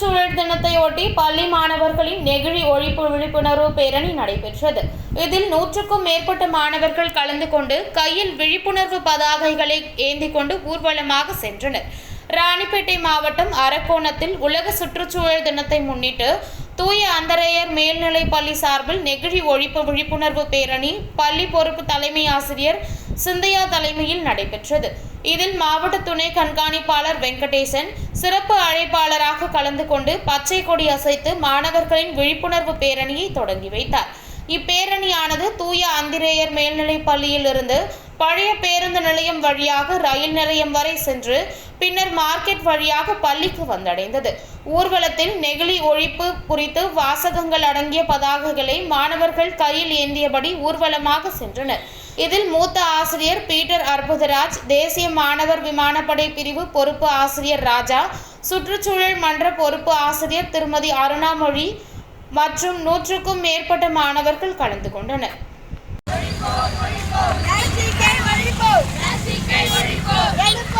சுற்றுச்சூழல் தினத்தையொட்டி பள்ளி மாணவர்களின் நெகிழி ஒழிப்பு விழிப்புணர்வு பேரணி நடைபெற்றது. இதில் நூற்றுக்கும் மேற்பட்ட மாணவர்கள் கலந்து கொண்டு கையில் விழிப்புணர்வு பதாகைகளை ஏந்தி கொண்டு ஊர்வலமாக சென்றனர். ராணிப்பேட்டை மாவட்டம் அரக்கோணத்தில் உலக சுற்றுச்சூழல் தினத்தை முன்னிட்டு தூய அந்தரையர் மேல்நிலைப் பள்ளி சார்பில் நெகிழி ஒழிப்பு விழிப்புணர்வு பேரணி பள்ளி பொறுப்பு தலைமை ஆசிரியர் சிந்தையா தலைமையில் நடைபெற்றது. இதில் மாவட்ட துணை கண்காணிப்பாளர் வெங்கடேசன் சிறப்பு அழைப்பாளராக கலந்து கொண்டு பச்சை கொடி அசைத்து மாணவர்களின் விழிப்புணர்வு பேரணியை தொடங்கி வைத்தார். இப்பேரணியானது தூய அந்திரேயர் மேல்நிலைப் பள்ளியில் இருந்து பழைய பேருந்து நிலையம் வழியாக ரயில் நிலையம் வரை சென்று பின்னர் மார்க்கெட் வழியாக பள்ளிக்கு வந்தடைந்தது. ஊர்வலத்தில் நெகிழி ஒழிப்பு குறித்து வாசகங்கள் அடங்கிய பதாகைகளை மாணவர்கள் கையில் ஏந்தியபடி ஊர்வலமாக சென்றனர். இதில் மூத்த ஆசிரியர் பீட்டர் அற்புதராஜ் தேசிய மாணவர் விமானப்படை பிரிவு பொறுப்பு ஆசிரியர் ராஜா சுற்றுச்சூழல் மன்ற பொறுப்பு ஆசிரியர் திருமதி அருணாமொழி மற்றும் நூற்றுக்கும் மேற்பட்ட மாணவர்கள் கலந்து கொண்டனர். எடுப்போம்,